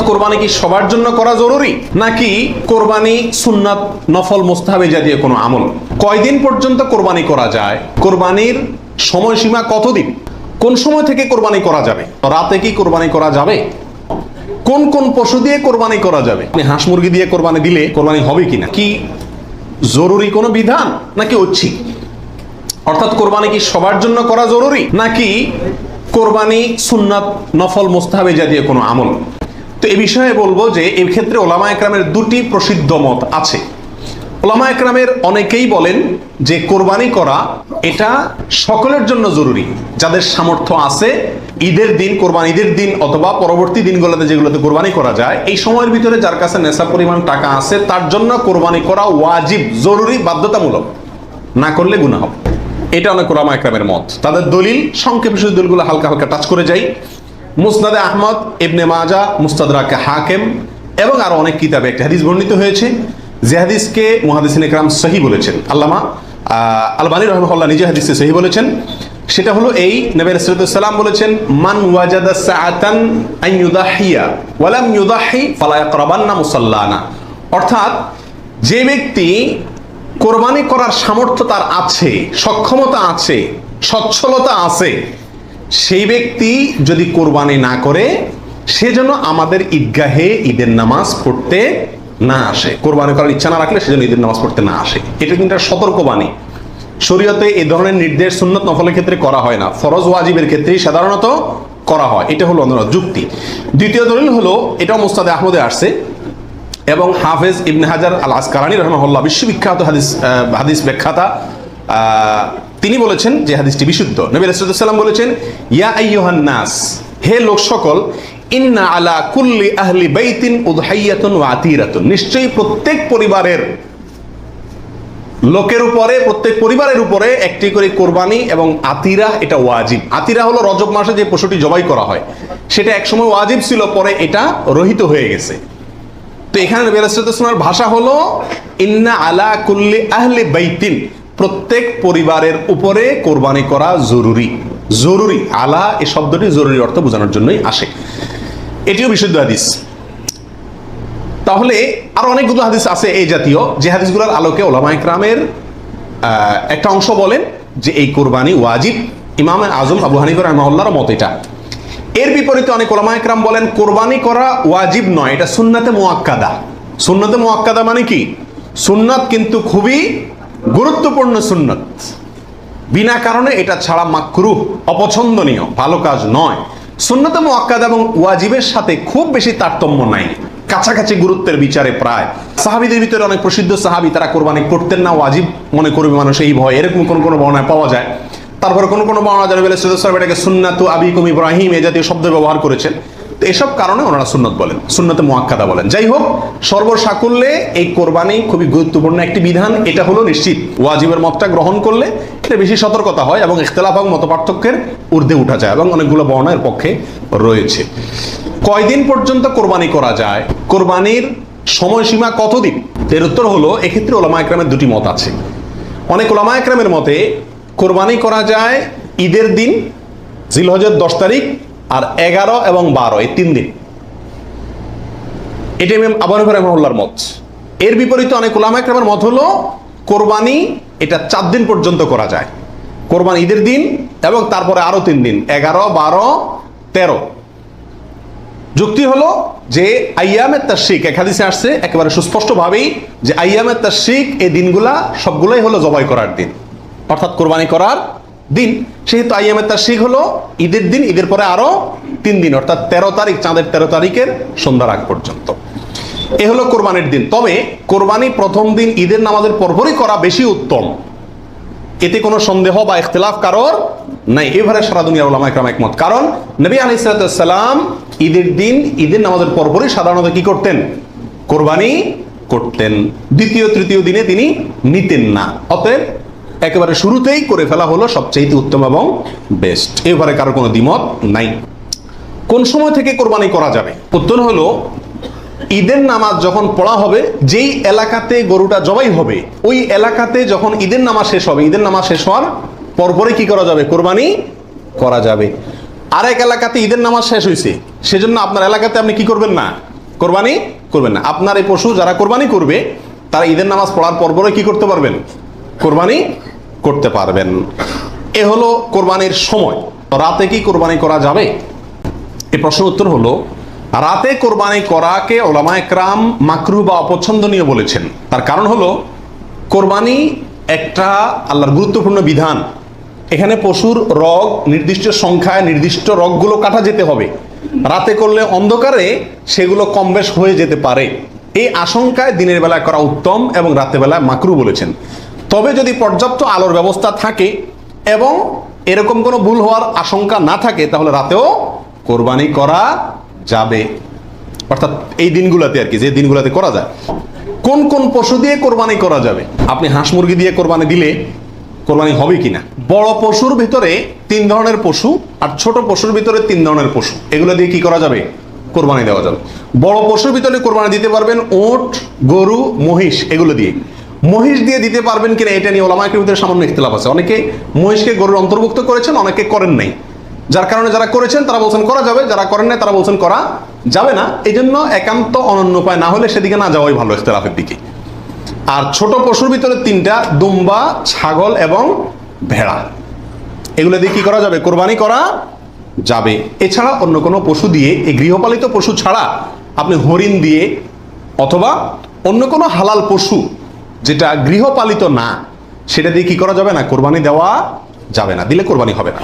কোরবানি কি সবার জন্য করা জরুরি? নাকি কোরবানি সুন্নাত নফল কোনো আমল? কয়দিন পর্যন্ত কোরবানি করা যায়? কোরবানির সময়সীমা কতদিন? কোন সময় থেকে কোরবানি করা যাবে? রাতে কি কোরবানি করা যাবে? কোন কোন পশু দিয়ে কোরবানি করা যাবে? হাঁস মুরগি দিয়ে কোরবানি দিলে কোরবানি হবে কিনা? কি জরুরি কোনো বিধান? নাকি ঐচ্ছিক? অর্থাৎ কোরবানি কি সবার জন্য করা জরুরি? নাকি কোরবানি সুন্নাত নফল মোস্তাহাবে জাতীয় কোনো আমল? তো এই বিষয়ে বলব যে এই ক্ষেত্রে ওলামা একরামের দুটি প্রসিদ্ধ মত আছে। ওলামা একরামের অনেকেই বলেন যে কোরবানি করা এটা সকলের জন্য জরুরি, যাদের সামর্থ্য আছে, ঈদের দিন কোরবানি ঈদের দিন অথবা পরবর্তী দিনগুলোতে যেগুলোতে কোরবানি করা যায়, এই সময়ের ভিতরে যার কাছে নেশা পরিমাণ টাকা আছে, তার জন্য কোরবানি করা ওয়াজিব, জরুরি, বাধ্যতামূলক। না করলে গুণা হবে এটা অনেক ওলামা একরামের মত। তাদের দলিল, সংক্ষেপে শুধু দলিলগুলো হালকা হালকা টাচ করে যাই। মুসনাদে আহমদ, ইবনে মাজা, মুস্তাদরাকে হাকেম এবং আরও অনেক কিতাবে একটা হাদিস বর্ণিত হয়েছে। যে হাদিসকে মুহাদিসিন একরাম সহি বলেছেন। আল্লামা আলবানী রহমহল্লা নিজে হাদিসে সহি বলেছেন। সেটা হলো এই, নবী রাসূলুল্লাহ বলেছেন, মান ওয়াজাদা সাআতান আন ইউদাহিয়া ওয়ালাম ইউদাহি ফালা ইয়াকরাবান্না মুসাল্লানা। অর্থাৎ, যে ব্যক্তি কোরবানি করার সামর্থ্য তার আছে, সক্ষমতা আছে, সচ্ছলতা আছে সেই ব্যক্তি যদি কোরবানি না করে, সে যেন আমাদের ঈদগাহে ঈদের নামাজ পড়তে না আসে। কোরবানি করার ইচ্ছা না রাখলে সেজন্য ঈদের নামাজ পড়তে না আসে। এটা কিন্তু একটা সতর্কবাণী। শরীয়তে এই ধরনের নির্দেশ সুন্নত নফলের ক্ষেত্রে করা হয় না। ফরজ ওয়াজিবের ক্ষেত্রেই সাধারণত করা হয়। এটা হলো অন্য যুক্তি। দ্বিতীয় দলিল হলো, এটাও মোস্তাদে আহমদে আসছে, এবং হাফেজ ইবনে হাজার আল আসকারানি রহমাহুল্লাহ, বিশ্ববিখ্যাত হাদিস হাদিস ব্যাখ্যাতা তিনি বলেছেন যে হাদিসটি বিশুদ্ধ। নবী রাসূলুল্লাহ বলেছেন, ইয়া আইয়ুহান নাস, হে লোক সকল, ইন্না আলা কুল্লি আহলি বাইতিন উদহাইয়াতুন ওয়া আতিরাতুন। নিশ্চয়ই প্রত্যেক পরিবারের লোকের উপরে, প্রত্যেক পরিবারের উপরে একটি করে কোরবানি এবং আতিরা, এটা ওয়াজিব। আতিরা হলো রজব মাসে যে পশুটি জবাই করা হয়। সেটা একসময় ওয়াজিব ছিল, পরে এটা রহিত হয়ে গেছে। তো এখানে নবী ভাষা হলো, ইন্না আলা কুল্লি আহলি বাইতিন। প্রত্যেক পরিবারের উপরে কোরবানি করা জরুরি। জরুরি। আলা এই শব্দটি জরুরি অর্থ বোঝানোর জন্যই আসে। এটিও বিশুদ্ধ হাদিস। তাহলে আরও অনেকগুলো হাদিস আছে এই জাতীয়। যে হাদিসগুলোর আলোকে ওলামা ইকরামের একটা অংশ বলেন যে এই কোরবানি ওয়াজিব। ইমাম আজম আবু হানিফর রহমাল্লাহর মত এটা। এর বিপরীতে অনেক ওলামা ইকরাম বলেন, কোরবানি করা ওয়াজিব নয়, এটা সুন্নাতে মুয়াক্কাদা সুন্নাতে মুয়াক্কাদা মানে কি? সুন্নাত কিন্তু খুবই গুরুত্বপূর্ণ সুন্নত। বিনা কারণে এটা ছাড়া মাকরুহ অপছন্দনীয়, ভালো কাজ নয়। সুন্নত মুআক্কাদ এবং ওয়াজিবের সাথে খুব বেশি তারতম্য নাই। কাছাকাছি গুরুত্বের বিচারে প্রায়। সাহাবিদের ভিতরে অনেক প্রসিদ্ধ সাহাবি, তারা কোরবানি করতেন না, ওয়াজিব মনে করবে মানুষ এই ভয়। এরকম কোন কোন বর্ণায় পাওয়া যায়। তারপরে কোন কোন বর্ণনা সৈয়দ এটাকে সুন্নাতু আবিকুম ইব্রাহিম এ জাতীয় শব্দ ব্যবহার করেছেন। তো এসব কারণে ওনারা সুন্নত বলেন, সুন্নতে মুআক্কাদা বলেন। যাই হোক, সর্বসাকুল্যে এই কোরবানি খুবই গুরুত্বপূর্ণ একটি বিধান, এটা হলো নিশ্চিত। ওয়াজিবের মতটা গ্রহণ করলে এটা বেশি সতর্কতা হয় এবং ইখতলাফ এবং মত পার্থক্যের ঊর্ধ্বে উঠা যায় এবং অনেকগুলো বর্ণের পক্ষে রয়েছে। কয়দিন পর্যন্ত কোরবানি করা যায়? কোরবানির সময়সীমা কতদিন? এর উত্তর হলো, এক্ষেত্রে ওলামা একরামের দুটি মত আছে। অনেক ওলামা একরামের মতে, কোরবানি করা যায় ঈদের দিন জিলহজের দশ তারিখ আর এগারো এবং বারো, এই তিন দিন। এটি ইমাম আবু হানিফা মত। এর বিপরীতে অনেক ওলামা মত হলো, কোরবানি এটা চার দিন পর্যন্ত করা যায়। কোরবানি ঈদের দিন এবং তারপরে আরও তিন দিন, এগারো, বারো, তেরো। যুক্তি হলো যে আইয়ামের শিখ এক হাদিসে আসছে, একেবারে সুস্পষ্টভাবেই যে আইয়ামের শিখ এই দিনগুলা সবগুলোই হলো জবাই করার দিন। অর্থাৎ কোরবানি করার দিন। সেহেতু আইয়ামের তার শিখ হলো ঈদের দিন, ঈদের পরে আরও তিন দিন, অর্থাৎ তেরো তারিখ, চাঁদের তেরো তারিখের সন্ধ্যার আগ পর্যন্ত। এ হলো কোরবানির দিন। তবে কোরবানি প্রথম দিন ঈদের নামাজের পরপরই করা বেশি উত্তম। এতে কোনো সন্দেহ বা ইখতিলাফ কারোর নাই। এবারে সারা দুনিয়ার ওলামা একরাম একমত। কারণ নবী আলাইসালাম ঈদের দিন, ঈদের নামাজের পরপরই সাধারণত কি করতেন? কোরবানি করতেন। দ্বিতীয়, তৃতীয় দিনে তিনি নিতেন না। অতএব একেবারে শুরুতেই করে ফেলা হলো সবচেয়ে উত্তম এবং বেস্ট এবারে কারও কোনো দ্বিমত নাই। কোন সময় থেকে কোরবানি করা যাবে? উত্তর হলো, ঈদের নামাজ যখন পড়া হবে, যেই এলাকাতে গরুটা জবাই হবে, ওই এলাকাতে যখন ঈদের নামাজ শেষ হবে, ঈদের নামাজ শেষ হওয়ার পরপরে কি করা যাবে? কোরবানি করা যাবে। আর এক এলাকাতে ঈদের নামাজ শেষ হয়েছে সেজন্য আপনার এলাকাতে আপনি কি করবেন না? কোরবানি করবেন না। আপনার এই পশু যারা কোরবানি করবে, তারা ঈদের নামাজ পড়ার পর পরে কি করতে পারবেন? কোরবানি করতে পারবেন। এ হলো কোরবানির সময়। রাতে কি কোরবানি করা যাবে? এ প্রশ্নের উত্তর হলো, রাতে কোরবানি করাকে ওলামা একরাম মাকরু বা অপছন্দনীয় বলেছেন। তার কারণ হলো, কোরবানি একটা আল্লাহর গুরুত্বপূর্ণ বিধান। এখানে পশুর রগ, নির্দিষ্ট সংখ্যায় নির্দিষ্ট রগগুলো কাটা যেতে হবে। রাতে করলে অন্ধকারে সেগুলো কম বেশ হয়ে যেতে পারে। এই আশঙ্কায় দিনের বেলায় করা উত্তম এবং রাতের বেলায় মাকরু বলেছেন। তবে যদি পর্যাপ্ত আলোর ব্যবস্থা থাকে এবং এরকম কোনো ভুল হওয়ার আশঙ্কা না থাকে, তাহলে রাতেও কোরবানি করা যাবে। অর্থাৎ এই দিনগুলোতে আর কি, যে দিনগুলোতে করা যায়। কোন কোন পশু দিয়ে কোরবানি করা যাবে? আপনি হাঁস মুরগি দিয়ে কোরবানি দিলে কোরবানি হবে কিনা? বড় পশুর ভিতরে তিন ধরনের পশু আর ছোট পশুর ভিতরে তিন ধরনের পশু। এগুলো দিয়ে কি করা যাবে? কোরবানি দেওয়া যাবে। বড় পশুর ভিতরে কোরবানি দিতে পারবেন ওট, গরু, মহিষ, এগুলো দিয়ে। মহিষ দিয়ে দিতে পারবেন কিনা এটা নিয়ে ওলামাকের ভিতরে সামান্য ইখতলাফ আছে। অনেকে মহিষকে গরুর অন্তর্ভুক্ত করেছেন, অনেকে করেন নাই। যার কারণে যারা করেছেন, তারা বলছেন করা যাবে, যারা করেন নাই, তারা বলছেন করা যাবে না। এই জন্য একান্ত অনন্য উপায় না হলে সেদিকে না যাওয়াই ভালো ইখতলাফের দিকে। আর ছোট পশুর ভিতরে তিনটা, দুম্বা, ছাগল এবং ভেড়া। এগুলো দিয়ে কি করা যাবে? কোরবানি করা যাবে। এছাড়া অন্য কোনো পশু দিয়ে, এই গৃহপালিত পশু ছাড়া আপনি হরিণ দিয়ে অথবা অন্য কোনো হালাল পশু যেটা গৃহপালিত না, সেটা দিয়ে কি করা যাবে না? কোরবানি দেওয়া যাবে না। দিলে কোরবানি হবে না।